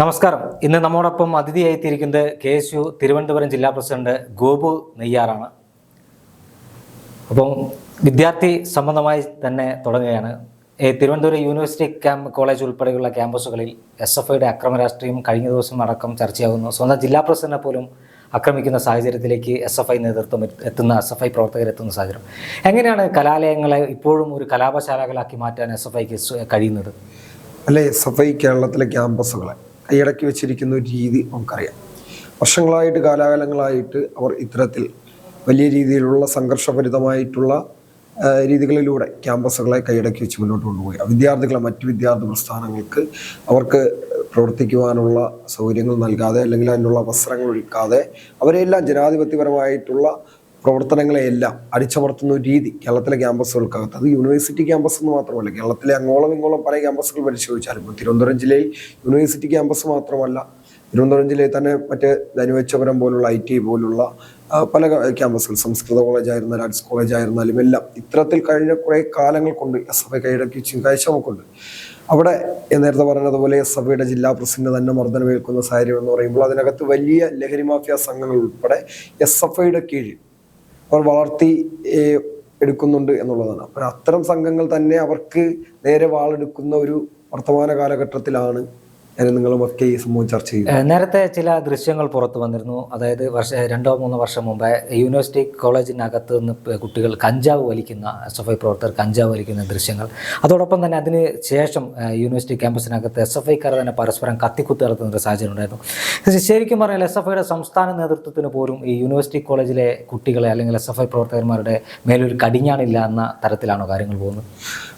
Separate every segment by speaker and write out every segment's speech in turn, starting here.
Speaker 1: നമസ്കാരം. ഇന്ന് നമ്മോടൊപ്പം അതിഥിയായി എത്തിയിരിക്കുന്നത് കെ എസ് യു തിരുവനന്തപുരം ജില്ലാ പ്രസിഡന്റ് ഗോപു നെയ്യാറാണ്. അപ്പം വിദ്യാർത്ഥി സംബന്ധമായി തന്നെ തുടങ്ങുകയാണ്. തിരുവനന്തപുരം യൂണിവേഴ്സിറ്റി ക്യാമ്പ് കോളേജ് ഉൾപ്പെടെയുള്ള ക്യാമ്പസുകളിൽ എസ് എഫ് ഐയുടെ അക്രമ രാഷ്ട്രീയം കഴിഞ്ഞ ദിവസം അടക്കം ചർച്ചയാകുന്നു സ്വന്തം ജില്ലാ പ്രസിഡന്റിനെ പോലും ആക്രമിക്കുന്ന സാഹചര്യത്തിലേക്ക് എസ് എഫ് ഐ നേതൃത്വം എത്ത് എത്തുന്ന എസ് എഫ് ഐ പ്രവർത്തകർ എത്തുന്ന സാഹചര്യം. എങ്ങനെയാണ് കലാലയങ്ങളെ ഇപ്പോഴും ഒരു കലാപശാലകളാക്കി മാറ്റാൻ എസ് എഫ് ഐക്ക് കഴിയുന്നത്?
Speaker 2: അല്ലെ എസ് എഫ് ഐ കേരളത്തിലെ ക്യാമ്പസുകളെ കൈയടക്കി വെച്ചിരിക്കുന്ന ഒരു രീതി നമുക്കറിയാം. വർഷങ്ങളായിട്ട് കാലാകാലങ്ങളായിട്ട് അവർ ഇത്തരത്തിൽ വലിയ രീതിയിലുള്ള സംഘർഷഭരിതമായിട്ടുള്ള രീതികളിലൂടെ ക്യാമ്പസുകളെ കൈയടക്കി വെച്ച് മുന്നോട്ട് കൊണ്ടുപോയി. വിദ്യാർത്ഥികളെ മറ്റ് വിദ്യാർത്ഥി പ്രസ്ഥാനങ്ങൾക്ക് അവർക്ക് പ്രവർത്തിക്കുവാനുള്ള സൗകര്യങ്ങൾ നൽകാതെ അല്ലെങ്കിൽ അതിനുള്ള അവസരങ്ങൾ ഒഴിക്കാതെ അവരെല്ലാം ജനാധിപത്യപരമായിട്ടുള്ള പ്രവർത്തനങ്ങളെയെല്ലാം അടിച്ചമർത്തുന്ന ഒരു രീതി കേരളത്തിലെ ക്യാമ്പസുകൾക്കകത്ത്. അത് യൂണിവേഴ്സിറ്റി ക്യാമ്പസ് എന്ന് മാത്രമല്ല കേരളത്തിലെ അങ്ങോളം ഇങ്ങോളം പല ക്യാമ്പസുകൾ പരിശോധിച്ചാലും തിരുവനന്തപുരം ജില്ലയിൽ യൂണിവേഴ്സിറ്റി ക്യാമ്പസ് മാത്രമല്ല തിരുവനന്തപുരം ജില്ലയിൽ തന്നെ മറ്റ് ധനുവച്ചപുരം പോലുള്ള ഐ ടി പോലുള്ള പല ക്യാമ്പസുകൾ സംസ്കൃത കോളേജ് ആയിരുന്നാലും ആർട്സ് കോളേജ് ആയിരുന്നാലും എല്ലാം ഇത്തരത്തിൽ കഴിഞ്ഞ കുറേ കാലങ്ങൾ കൊണ്ട് എസ് എഫ് ഐ കൈയടക്കി ചിങ്കാഴ്ചമൊക്കെയുണ്ട് അവിടെ നേരത്തെ പറഞ്ഞതുപോലെ എസ് എഫ് ഐയുടെ ജില്ലാ പ്രസിഡന്റ് തന്നെ മർദ്ദനമേൽക്കുന്ന സാഹചര്യം എന്ന് പറയുമ്പോൾ അതിനകത്ത് വലിയ ലഹരി മാഫിയ സംഘങ്ങൾ ഉൾപ്പെടെ എസ് എഫ് ഐയുടെ കീഴിൽ അവർ വളർത്തി എടുക്കുന്നുണ്ട് എന്നുള്ളതാണ്. അപ്പോൾ അത്തരം സംഘങ്ങൾ തന്നെ അവർക്ക് നേരെ വാളെടുക്കുന്ന ഒരു വർത്തമാന കാലഘട്ടത്തിലാണ് ഞാൻ നിങ്ങളുമൊക്കെ ഈ ചർച്ച
Speaker 1: നേരത്തെ ചില ദൃശ്യങ്ങൾ പുറത്തു വന്നിരുന്നു. അതായത് വർഷ രണ്ടോ മൂന്നോ വർഷം മുമ്പേ യൂണിവേഴ്സിറ്റി കോളേജിനകത്ത് നിന്ന് കുട്ടികൾ കഞ്ചാവ് വലിക്കുന്ന എസ് എഫ് ഐ പ്രവർത്തകർ കഞ്ചാവ് വലിക്കുന്ന ദൃശ്യങ്ങൾ. അതോടൊപ്പം തന്നെ അതിന് ശേഷം യൂണിവേഴ്സിറ്റി ക്യാമ്പസിനകത്ത് എസ് എഫ് ഐക്കാർ തന്നെ പരസ്പരം കത്തിക്കുത്തി നടത്തുന്ന ഒരു സാഹചര്യം ഉണ്ടായിരുന്നു. ശരിക്കും പറഞ്ഞാൽ എസ് എഫ് ഐയുടെ സംസ്ഥാന നേതൃത്വത്തിന് പോലും ഈ യൂണിവേഴ്സിറ്റി കോളേജിലെ കുട്ടികളെ അല്ലെങ്കിൽ എസ് എഫ് ഐ പ്രവർത്തകന്മാരുടെ മേലൊരു കടിഞ്ഞാണില്ല എന്ന തരത്തിലാണോ കാര്യങ്ങൾ പോകുന്നത്?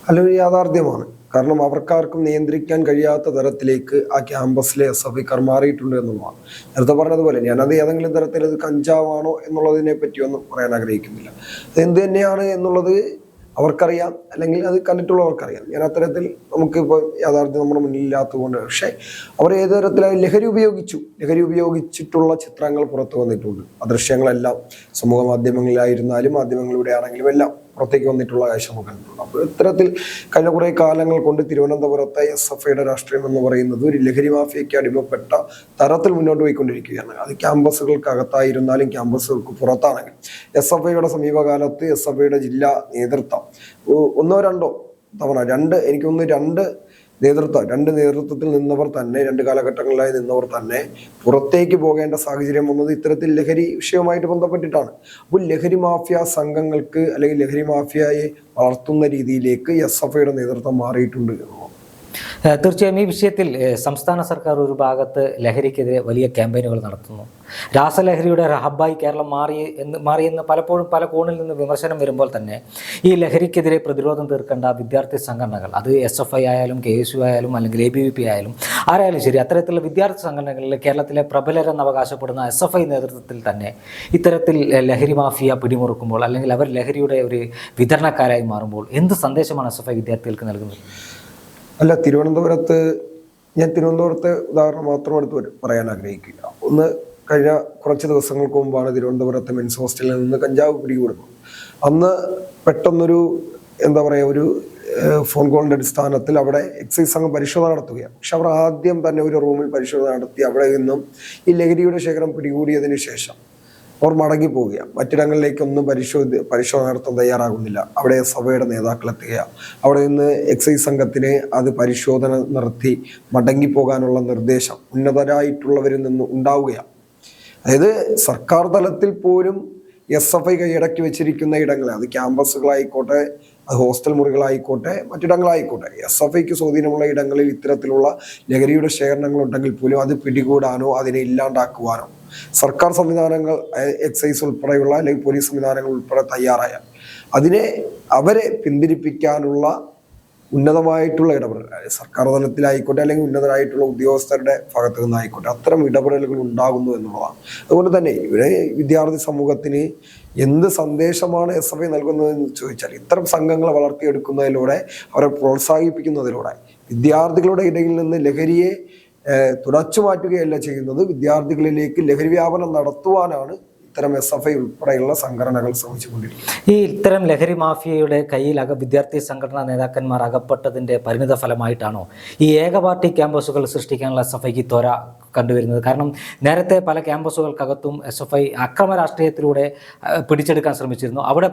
Speaker 2: അല്ലൊരു യാഥാർത്ഥ്യമാണ്. കാരണം അവർക്കാർക്കും നിയന്ത്രിക്കാൻ കഴിയാത്ത തരത്തിലേക്ക് ആ ക്യാമ്പസിലെ എസ് എഫ് ഐക്കാർ മാറിയിട്ടുണ്ട് എന്നുള്ളതാണ്. നേരത്തെ പറഞ്ഞതുപോലെ ഞാനത് ഏതെങ്കിലും തരത്തിൽ അത് കഞ്ചാവാണോ എന്നുള്ളതിനെ പറ്റിയൊന്നും പറയാൻ ആഗ്രഹിക്കുന്നില്ല. അത് എന്ത് തന്നെയാണ് എന്നുള്ളത് അവർക്കറിയാം. അല്ലെങ്കിൽ അത് കണ്ടിട്ടുള്ളവർക്കറിയാം. ഞാൻ അത്തരത്തിൽ നമുക്കിപ്പോൾ യാഥാർത്ഥ്യം നമ്മുടെ മുന്നിലില്ലാത്തതുകൊണ്ട്. പക്ഷേ അവർ ഏത് തരത്തിലായി ലഹരി ഉപയോഗിച്ചു? ലഹരി ഉപയോഗിച്ചിട്ടുള്ള ചിത്രങ്ങൾ പുറത്തു വന്നിട്ടുണ്ട്. ആ ദൃശ്യങ്ങളെല്ലാം സമൂഹ മാധ്യമങ്ങളിലായിരുന്നാലും മാധ്യമങ്ങളിലൂടെ ആണെങ്കിലും എല്ലാം. പുറത്തേക്ക് വന്നിട്ടുള്ള കാഴ്ച നമുക്ക് കണ്ടിട്ടുണ്ട്. അപ്പോൾ ഇത്തരത്തിൽ കഴിഞ്ഞ കുറേ കാലങ്ങൾ കൊണ്ട് തിരുവനന്തപുരത്തെ എസ് എഫ് ഐയുടെ രാഷ്ട്രീയം എന്ന് പറയുന്നത് ഒരു ലഹരി മാഫിയയ്ക്ക് അടിമപ്പെട്ട തരത്തിൽ മുന്നോട്ട് പോയിക്കൊണ്ടിരിക്കുകയാണ്. അത് ക്യാമ്പസുകൾക്കകത്തായിരുന്നാലും ക്യാമ്പസുകൾക്ക് പുറത്താണെങ്കിൽ. എസ് എഫ് ഐയുടെ സമീപകാലത്ത് എസ് എഫ് ഐയുടെ ജില്ലാ നേതൃത്വം ഒന്നോ രണ്ടോ തവണ രണ്ട് എനിക്കൊന്ന് രണ്ട് നേതൃത്വം രണ്ട് നേതൃത്വത്തിൽ നിന്നവർ തന്നെ രണ്ട് കാലഘട്ടങ്ങളിലായി നിന്നവർ തന്നെ പുറത്തേക്ക് പോകേണ്ട സാഹചര്യം വന്നത് ഇത്തരത്തിൽ ലഹരി വിഷയവുമായിട്ട് ബന്ധപ്പെട്ടിട്ടാണ്. അപ്പോൾ ലഹരി മാഫിയ സംഘങ്ങൾക്ക് അല്ലെങ്കിൽ ലഹരി മാഫിയയെ വളർത്തുന്ന രീതിയിലേക്ക് എസ് എഫ് ഐയുടെ നേതൃത്വം മാറിയിട്ടുണ്ട് എന്നുള്ളതാണ്
Speaker 1: ഏഹ് തീർച്ചയായും ഈ വിഷയത്തിൽ സംസ്ഥാന സർക്കാർ ഒരു ഭാഗത്ത് ലഹരിക്കെതിരെ വലിയ ക്യാമ്പയിനുകൾ നടത്തുന്നു. രാസലഹരിയുടെ ഹബ്ബായി കേരളം മാറി എന്ന് മാറിയെന്ന് പലപ്പോഴും പല കോണിൽ നിന്ന് വിമർശനം വരുമ്പോൾ തന്നെ ഈ ലഹരിക്കെതിരെ പ്രതിരോധം തീർക്കേണ്ട വിദ്യാർത്ഥി സംഘടനകൾ അത് എസ് എഫ് ഐ ആയാലും കെ എസ് യു ആയാലും അല്ലെങ്കിൽ എ ബി വി പി ആയാലും ആരായാലും ശരി അത്തരത്തിലുള്ള വിദ്യാർത്ഥി സംഘടനകളിൽ കേരളത്തിലെ പ്രബലരെന്ന് അവകാശപ്പെടുന്ന എസ് എഫ് ഐ നേതൃത്വത്തിൽ തന്നെ ഇത്തരത്തിൽ ലഹരി മാഫിയ പിടിമുറുക്കുമ്പോൾ അല്ലെങ്കിൽ അവർ ലഹരിയുടെ ഒരു വിതരണക്കാരായി മാറുമ്പോൾ എന്ത് സന്ദേശമാണ് എസ് എഫ് ഐ വിദ്യാർത്ഥികൾക്ക് നൽകുന്നത്?
Speaker 2: അല്ല തിരുവനന്തപുരത്ത് ഞാൻ തിരുവനന്തപുരത്തെ ഉദാഹരണം മാത്രം എടുത്ത് പറയാൻ ആഗ്രഹിക്കില്ല ഒന്ന് കഴിഞ്ഞ കുറച്ച് ദിവസങ്ങൾക്ക് മുമ്പാണ് തിരുവനന്തപുരത്തെ മെൻസ് ഹോസ്റ്റലിൽ നിന്ന് കഞ്ചാവ് പിടികൂടുന്നത് അന്ന് പെട്ടെന്നൊരു എന്താ പറയുക ഒരു ഫോൺ കോളിന്റെ അടിസ്ഥാനത്തിൽ അവിടെ എക്സൈസ് സംഘം പരിശോധന നടത്തുകയാണ്. പക്ഷെ അവർ ആദ്യം തന്നെ ഒരു റൂമിൽ പരിശോധന നടത്തി അവിടെ നിന്നും ഈ ലഹരിയുടെ ശേഖരം പിടികൂടിയതിനു ശേഷം അവർ മടങ്ങി പോവുകയാണ് മറ്റിടങ്ങളിലേക്കൊന്നും പരിശോധി പരിശോധന നടത്താൻ തയ്യാറാകുന്നില്ല. അവിടെ സഭയുടെ നേതാക്കൾ എത്തുകയാണ് അവിടെ നിന്ന് എക്സൈസ് സംഘത്തിന് അത് പരിശോധന നടത്തി മടങ്ങി പോകാനുള്ള നിർദ്ദേശം ഉന്നതരായിട്ടുള്ളവരിൽ നിന്ന് ഉണ്ടാവുകയാണ് അതായത് സർക്കാർ തലത്തിൽ പോലും എസ് എഫ് ഐ കൈയടക്കി വെച്ചിരിക്കുന്ന ഇടങ്ങൾ അത് ക്യാമ്പസുകളായിക്കോട്ടെ അത് ഹോസ്റ്റൽ മുറികളായിക്കോട്ടെ മറ്റിടങ്ങളായിക്കോട്ടെ. എസ് എഫ് ഐക്ക് സ്വാധീനമുള്ള ഇടങ്ങളിൽ ഇത്തരത്തിലുള്ള ലഹരിയുടെ ശേഖരണങ്ങൾ ഉണ്ടെങ്കിൽ പോലും അത് പിടികൂടാനോ അതിനെ ഇല്ലാണ്ടാക്കുവാനോ സർക്കാർ സംവിധാനങ്ങൾ എക്സൈസ് ഉൾപ്പെടെയുള്ള അല്ലെങ്കിൽ പോലീസ് സംവിധാനങ്ങൾ ഉൾപ്പെടെ തയ്യാറായ അതിനെ അവരെ പിന്തിരിപ്പിക്കാനുള്ള ഉന്നതമായിട്ടുള്ള ഇടപെടൽ സർക്കാർ തലത്തിലായിക്കോട്ടെ അല്ലെങ്കിൽ ഉന്നതരായിട്ടുള്ള ഉദ്യോഗസ്ഥരുടെ ഭാഗത്തു നിന്നായിക്കോട്ടെ അത്തരം ഇടപെടലുകൾ ഉണ്ടാകുന്നു എന്നുള്ളതാണ്. അതുകൊണ്ട് തന്നെ ഇവിടെ വിദ്യാർത്ഥി സമൂഹത്തിന് എന്ത് സന്ദേശമാണ് എസ് എഫ് ഐ നൽകുന്നതെന്ന് ചോദിച്ചാൽ ഇത്തരം സംഘങ്ങളെ വളർത്തിയെടുക്കുന്നതിലൂടെ അവരെ പ്രോത്സാഹിപ്പിക്കുന്നതിലൂടെ വിദ്യാർത്ഥികളുടെ ഇടയിൽ നിന്ന് ലഹരിയെ തുടച്ചു മാറ്റുകയല്ല ചെയ്യുന്നത്. വിദ്യാർത്ഥികളിലേക്ക് ലഹരി വ്യാപനം നടത്തുവാനാണ് ഇത്തരം എസ് എഫ് ഐ ഉൾപ്പെടെയുള്ള സംഘടനകൾ ശ്രമിച്ചുകൊണ്ടിരിക്കും
Speaker 1: ഈ ഇത്തരം ലഹരി മാഫിയയുടെ കയ്യിൽ അക വിദ്യാർത്ഥി സംഘടനാ നേതാക്കന്മാർ അകപ്പെട്ടതിന്റെ പരിണിത ഫലമായിട്ടാണോ ഈ ഏക പാർട്ടി ക്യാമ്പസുകൾ സൃഷ്ടിക്കാനുള്ള എസ് എഫ് ഐക്ക് ത്വര കണ്ടുവരുന്നത്? കാരണം നേരത്തെ പല ക്യാമ്പസുകൾക്കകത്തും എസ് എഫ് ഐ അക്രമ രാഷ്ട്രീയത്തിലൂടെ പിടിച്ചെടുക്കാൻ ശ്രമിച്ചിരുന്നു. അവിടെ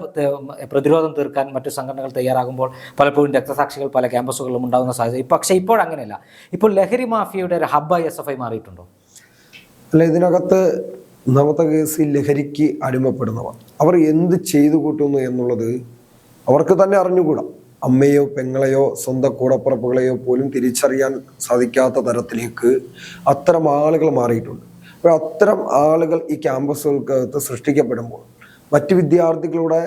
Speaker 1: പ്രതിരോധം തീർക്കാൻ മറ്റു സംഘടനകൾ തയ്യാറാകുമ്പോൾ പലപ്പോഴും രക്തസാക്ഷികൾ പല ക്യാമ്പസുകളിലും ഉണ്ടാകുന്ന സാഹചര്യം. പക്ഷേ ഇപ്പോൾ അങ്ങനെയല്ല. ഇപ്പോൾ ലഹരി മാഫിയയുടെ ഒരു ഹബ്ബായി എസ് എഫ് ഐ മാറിയിട്ടുണ്ടോ?
Speaker 2: അല്ല ഇതിനകത്ത് ഒന്നാമത്തെ കേസ് ലഹരിക്ക് അടിമപ്പെടുന്നവർ. അവർ എന്ത് ചെയ്തു കൂട്ടുന്നു എന്നുള്ളത് അവർക്ക് തന്നെ അറിഞ്ഞുകൂടാ. അമ്മയോ പെങ്ങളെയോ സ്വന്തം കൂടപ്പുറപ്പുകളെയോ പോലും തിരിച്ചറിയാൻ സാധിക്കാത്ത തരത്തിലേക്ക് അത്തരം ആളുകൾ മാറിയിട്ടുണ്ട്. അപ്പോൾ അത്തരം ആളുകൾ ഈ ക്യാമ്പസുകൾക്കകത്ത് സൃഷ്ടിക്കപ്പെടുമ്പോൾ മറ്റ് വിദ്യാർത്ഥികളുടെ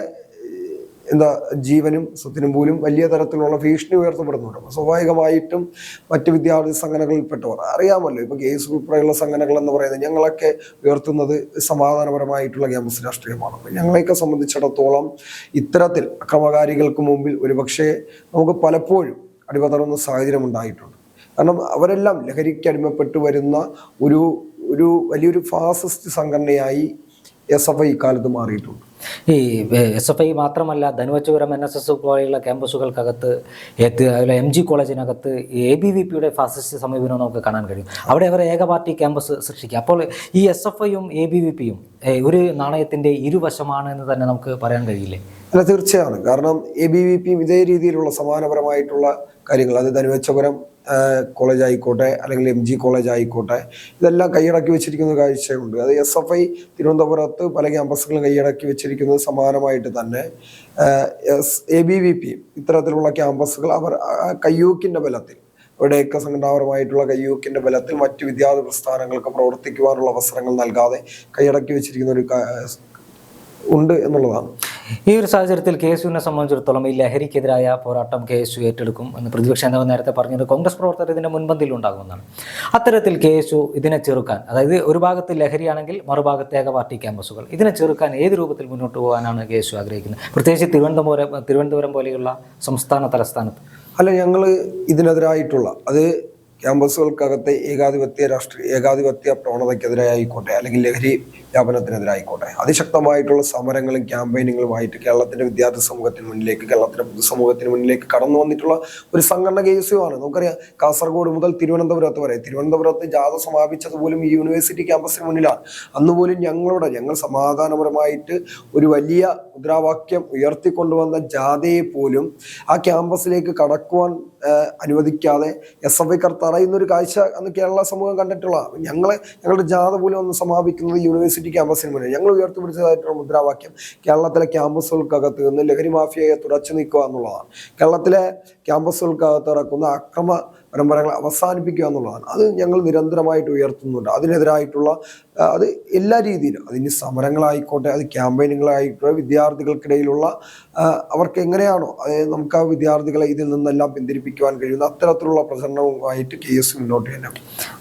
Speaker 2: എന്താ ജീവനും സ്വത്തിനും പോലും വലിയ തരത്തിലുള്ള ഭീഷണി ഉയർത്തപ്പെടുന്നുണ്ട്. സ്വാഭാവികമായിട്ടും മറ്റ് വിദ്യാർത്ഥി സംഘടനകളിൽ പെട്ടവർ അറിയാമല്ലോ ഇപ്പൊ കേസ് ഉൾപ്പെടെയുള്ള സംഘടനകൾ എന്ന് പറയുന്നത് ഞങ്ങളൊക്കെ ഉയർത്തുന്നത് സമാധാനപരമായിട്ടുള്ള ക്യാമ്പസ് രാഷ്ട്രീയമാണ്. അപ്പൊ ഞങ്ങളെയൊക്കെ സംബന്ധിച്ചിടത്തോളം ഇത്തരത്തിൽ അക്രമകാരികൾക്ക് മുമ്പിൽ ഒരുപക്ഷെ നമുക്ക് പലപ്പോഴും അടിപതറുന്ന സാഹചര്യം ഉണ്ടായിട്ടുണ്ട്. കാരണം അവരെല്ലാം ലഹരിക്ക് അടിമപ്പെട്ടു വരുന്ന ഒരു ഒരു വലിയൊരു ഫാസിസ്റ്റ് സംഘടനയായി എസ് എഫ് ഐ ഇക്കാലത്ത് മാറിയിട്ടുണ്ട്.
Speaker 1: ഈ എസ് എഫ് ഐ മാത്രമല്ല ധനുവച്ചപുരം എൻ എസ് എസ് പോലെയുള്ള ക്യാമ്പസുകൾക്കകത്ത് അതുപോലെ എം ജി കോളേജിനകത്ത് എ ബി വി പിയുടെ ഫാസിസ്റ്റ് സമീപനം നമുക്ക് കാണാൻ കഴിയും. അവിടെ അവർ ഏക പാർട്ടി ക്യാമ്പസ് സൃഷ്ടിക്കുക. അപ്പോൾ ഈ എസ് എഫ് ഐയും എ ബി വി പിയും ഒരു നാണയത്തിന്റെ ഇരുവശമാണ് എന്ന് തന്നെ നമുക്ക് പറയാൻ കഴിയില്ലേ?
Speaker 2: അല്ല തീർച്ചയാണ് കാരണം എ ബി വി പിയും ഇതേ രീതിയിലുള്ള സമാനപരമായിട്ടുള്ള കാര്യങ്ങൾ അത് ധനുവച്ചപുരം കോളേജ് ആയിക്കോട്ടെ അല്ലെങ്കിൽ എം ജി കോളേജ് ആയിക്കോട്ടെ ഇതെല്ലാം കൈയടക്കി വെച്ചിരിക്കുന്ന കാഴ്ചയുണ്ട്. അത് എസ് എഫ് ഐ തിരുവനന്തപുരത്ത് പല ക്യാമ്പസുകളും കൈയടക്കി വെച്ചിരിക്കുന്നത് സമാനമായിട്ട് തന്നെ എ ബി വി പി ഇത്തരത്തിലുള്ള ക്യാമ്പസുകൾ അവർ കയ്യൂക്കിന്റെ ബലത്തിൽ ഇവിടെയൊക്കെ സംഘടനാപരമായിട്ടുള്ള കയ്യൂക്കിന്റെ ബലത്തിൽ മറ്റു വിദ്യാർത്ഥി പ്രസ്ഥാനങ്ങൾക്ക് പ്രവർത്തിക്കുവാനുള്ള അവസരങ്ങൾ നൽകാതെ കൈയടക്കി വെച്ചിരിക്കുന്ന ഒരു ഉണ്ട് എന്നുള്ളതാണ്.
Speaker 1: ഈ ഒരു സാഹചര്യത്തിൽ കെ എസ് യുവിനെ സംബന്ധിച്ചിടത്തോളം ഈ ലഹരിക്കെതിരായ പോരാട്ടം കെ എസ് യു ഏറ്റെടുക്കും എന്ന് പ്രതിപക്ഷ നേതാവ് നേരത്തെ പറഞ്ഞത് കോൺഗ്രസ് പ്രവർത്തകർ ഇതിന്റെ മുൻപന്തിയിൽ ഉണ്ടാകുമെന്നാണ്. അത്തരത്തിൽ കെ എസ് യു ഇതിനെ ചെറുക്കാൻ അതായത് ഒരു ഭാഗത്ത് ലഹരിയാണെങ്കിൽ മറുഭാഗത്ത് ഏക പാർട്ടി ക്യാമ്പസുകൾ ഇതിനെ ചെറുക്കാൻ ഏത് രൂപത്തിൽ മുന്നോട്ട് പോകാനാണ് കെ എസ് യു ആഗ്രഹിക്കുന്നത്? പ്രത്യേകിച്ച് തിരുവനന്തപുരം തിരുവനന്തപുരം പോലെയുള്ള സംസ്ഥാന തലസ്ഥാനത്ത്.
Speaker 2: അല്ല ഞങ്ങൾ ഇതിനെതിരായിട്ടുള്ള അത് ക്യാമ്പസുകൾക്കകത്തെ ഏകാധിപത്യ രാഷ്ട്രീയ ഏകാധിപത്യ പ്രവണതയ്ക്കെതിരായിക്കോട്ടെ അല്ലെങ്കിൽ ലഹരി വ്യാപനത്തിനെതിരായിക്കോട്ടെ. അതിശക്തമായിട്ടുള്ള സമരങ്ങളും ക്യാമ്പയിനുകളുമായിട്ട് കേരളത്തിന്റെ വിദ്യാർത്ഥി സമൂഹത്തിന് മുന്നിലേക്ക് കേരളത്തിന്റെ പൊതുസമൂഹത്തിന് മുന്നിലേക്ക് കടന്നു വന്നിട്ടുള്ള ഒരു സംഘടന കേസുമാണ്. നമുക്കറിയാം കാസർഗോഡ് മുതൽ തിരുവനന്തപുരത്ത് വരെ തിരുവനന്തപുരത്ത് ജാഥ സമാപിച്ചത് പോലും ഈ യൂണിവേഴ്സിറ്റി ക്യാമ്പസിന് മുന്നിലാണ്. അന്നുപോലും ഞങ്ങളുടെ ഞങ്ങൾ സമാധാനപരമായിട്ട് ഒരു വലിയ മുദ്രാവാക്യം ഉയർത്തിക്കൊണ്ടുവന്ന ജാഥയെ പോലും ആ ക്യാമ്പസിലേക്ക് കടക്കുവാൻ അനുവദിക്കാതെ എസ് എഫ് ഐക്കാർ തറയുന്നൊരു കാഴ്ച അന്ന് കേരള സമൂഹം കണ്ടിട്ടുള്ള. ഞങ്ങളെ ഞങ്ങളുടെ ജാഥ പോലും ഒന്ന് സമാപിക്കുന്നത് യൂണിവേഴ്സിറ്റി ക്യാമ്പസിന് മുന്നിൽ. ഞങ്ങൾ ഉയർത്തിപ്പിടിച്ചതായിട്ടുള്ള മുദ്രാവാക്യം കേരളത്തിലെ ക്യാമ്പസുകൾക്കകത്ത് നിന്ന് ലഹരി മാഫിയയെ തുടച്ചു നീക്കുക എന്നുള്ളതാണ്. കേരളത്തിലെ ക്യാമ്പസുകൾക്കകത്ത് ഇറക്കുന്ന അക്രമ പരമ്പരകൾ അവസാനിപ്പിക്കുക എന്നുള്ളതാണ്. അത് ഞങ്ങൾ നിരന്തരമായിട്ട് ഉയർത്തുന്നുണ്ട്. അതിനെതിരായിട്ടുള്ള അത് എല്ലാ രീതിയിലും. അതിന് സമരങ്ങളായിക്കോട്ടെ അത് ക്യാമ്പയിനുകളായിക്കോട്ടെ വിദ്യാർത്ഥികൾക്കിടയിലുള്ള അവർക്ക് എങ്ങനെയാണോ നമുക്ക് ആ വിദ്യാർത്ഥികളെ ഇതിൽ നിന്നെല്ലാം പിന്തിരിപ്പിക്കുവാൻ കഴിയുന്ന അത്തരത്തിലുള്ള പ്രചരണവുമായിട്ട് കെ എസ് മുന്നോട്ട് തന്നെ.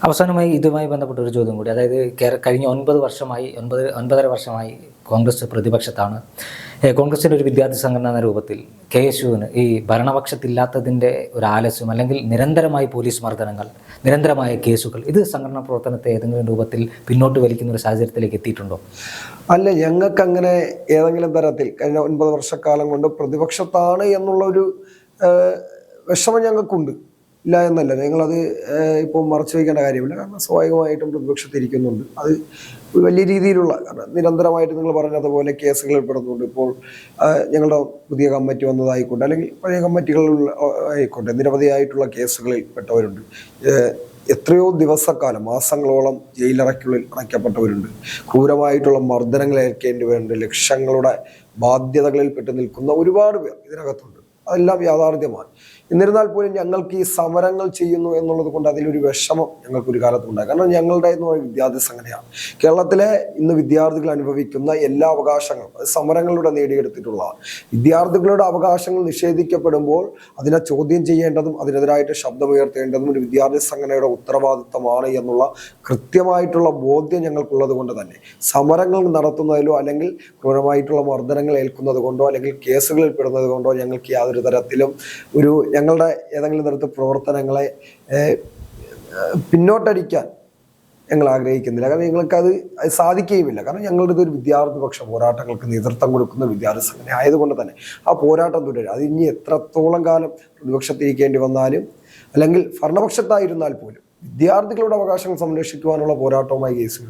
Speaker 1: അവസാനമായി ഇതുമായി ബന്ധപ്പെട്ട ഒരു ചോദ്യം കൂടി. അതായത് കഴിഞ്ഞ ഒൻപത് വർഷമായി ഒൻപത് ഒൻപതര വർഷമായി കോൺഗ്രസ് പ്രതിപക്ഷത്താണ്. കോൺഗ്രസിന്റെ ഒരു വിദ്യാർത്ഥി സംഘടന എന്ന രൂപത്തിൽ കെ യുവിന് ഈ ഭരണപക്ഷത്തില്ലാത്തതിന്റെ ഒരു ആലസ്യം അല്ലെങ്കിൽ നിരന്തരമായ പോലീസ് മർദ്ദനങ്ങൾ നിരന്തരമായ കേസുകൾ ഇത് സംഘടനാ പ്രവർത്തനത്തെ ഏതെങ്കിലും രൂപത്തിൽ പിന്നോട്ട് വലിക്കുന്ന ഒരു സാഹചര്യത്തിലേക്ക് എത്തിയിട്ടുണ്ടോ?
Speaker 2: അല്ല ഞങ്ങൾക്ക് അങ്ങനെ ഏതെങ്കിലും തരത്തിൽ കഴിഞ്ഞ ഒൻപത് വർഷക്കാലം കൊണ്ട് പ്രതിപക്ഷത്താണ് എന്നുള്ള ഒരു വിഷമം ഞങ്ങൾക്കുണ്ട്. ഇല്ല എന്നല്ല. ഞങ്ങളത് ഇപ്പോൾ മറച്ചു വയ്ക്കേണ്ട കാര്യമില്ല. കാരണം സ്വാഭാവികമായിട്ടും പ്രതിപക്ഷത്തിരിക്കുന്നുണ്ട്. അത് വലിയ രീതിയിലുള്ള നിരന്തരമായിട്ട് നിങ്ങൾ പറഞ്ഞതുപോലെ കേസുകൾ ഏർപ്പെടുന്നുണ്ട് ഇപ്പോൾ ഞങ്ങളുടെ പുതിയ കമ്മിറ്റി വന്നതായിക്കോട്ടെ അല്ലെങ്കിൽ പഴയ കമ്മിറ്റികളിൽ ആയിക്കോട്ടെ നിരവധിയായിട്ടുള്ള കേസുകളിൽ പെട്ടവരുണ്ട്. എത്രയോ ദിവസക്കാലം മാസങ്ങളോളം ജയിലറയ്ക്കുള്ളിൽ അടയ്ക്കപ്പെട്ടവരുണ്ട്. ക്രൂരമായിട്ടുള്ള മർദ്ദനങ്ങൾ ഏൽക്കേണ്ടി വരുന്നുണ്ട് ലക്ഷങ്ങളുടെ ബാധ്യതകളിൽ പെട്ട് നിൽക്കുന്ന ഒരുപാട് പേർ ഇതിനകത്തുണ്ട്. അതെല്ലാം യാഥാർത്ഥ്യമാണ്. എന്നിരുന്നാൽ പോലും ഞങ്ങൾക്ക് ഈ സമരങ്ങൾ ചെയ്യുന്നു എന്നുള്ളത് കൊണ്ട് അതിലൊരു വിഷമം ഞങ്ങൾക്ക് ഒരു കാലത്ത് ഉണ്ടായി കാരണം ഞങ്ങളുടെ എന്ന് പറയുന്നത് വിദ്യാർത്ഥി സംഘടനയാണ്. കേരളത്തിലെ ഇന്ന് വിദ്യാർത്ഥികൾ അനുഭവിക്കുന്ന എല്ലാ അവകാശങ്ങളും അത് സമരങ്ങളിലൂടെ നേടിയെടുത്തിട്ടുള്ളതാണ്. വിദ്യാർത്ഥികളുടെ അവകാശങ്ങൾ നിഷേധിക്കപ്പെടുമ്പോൾ അതിനെ ചോദ്യം ചെയ്യേണ്ടതും അതിനെതിരായിട്ട് ശബ്ദമുയർത്തേണ്ടതും ഒരു വിദ്യാർത്ഥി സംഘടനയുടെ ഉത്തരവാദിത്തമാണ് എന്നുള്ള കൃത്യമായിട്ടുള്ള ബോധ്യം ഞങ്ങൾക്കുള്ളത് കൊണ്ട് തന്നെ. സമരങ്ങൾ നടത്തുന്നതിലോ അല്ലെങ്കിൽ ക്രൂരമായിട്ടുള്ള മർദ്ദനങ്ങൾ ഏൽക്കുന്നത് കൊണ്ടോ അല്ലെങ്കിൽ കേസുകളിൽ പെടുന്നത് കൊണ്ടോ ഞങ്ങൾക്ക് യാതൊരു തരത്തിലും ഒരു ഞങ്ങളുടെ ഏതെങ്കിലും തരത്തിൽ പ്രവർത്തനങ്ങളെ പിന്നോട്ടടിക്കാൻ ഞങ്ങൾ ആഗ്രഹിക്കുന്നില്ല. കാരണം ഞങ്ങൾക്ക് അത് സാധിക്കുകയുമില്ല. കാരണം ഞങ്ങളുടെ ഒരു വിദ്യാർത്ഥി പക്ഷ പോരാട്ടങ്ങൾക്ക് നേതൃത്വം കൊടുക്കുന്ന വിദ്യാർത്ഥി സംഘടന ആയതുകൊണ്ട് തന്നെ ആ പോരാട്ടം തുടരും. അത് ഇനി എത്രത്തോളം കാലം പ്രതിപക്ഷത്തിരിക്കേണ്ടി വന്നാലും അല്ലെങ്കിൽ ഭരണപക്ഷത്തായിരുന്നാൽ പോലും വിദ്യാർത്ഥികളുടെ അവകാശങ്ങൾ സംരക്ഷിക്കുവാനുള്ള പോരാട്ടവുമായി കേസ്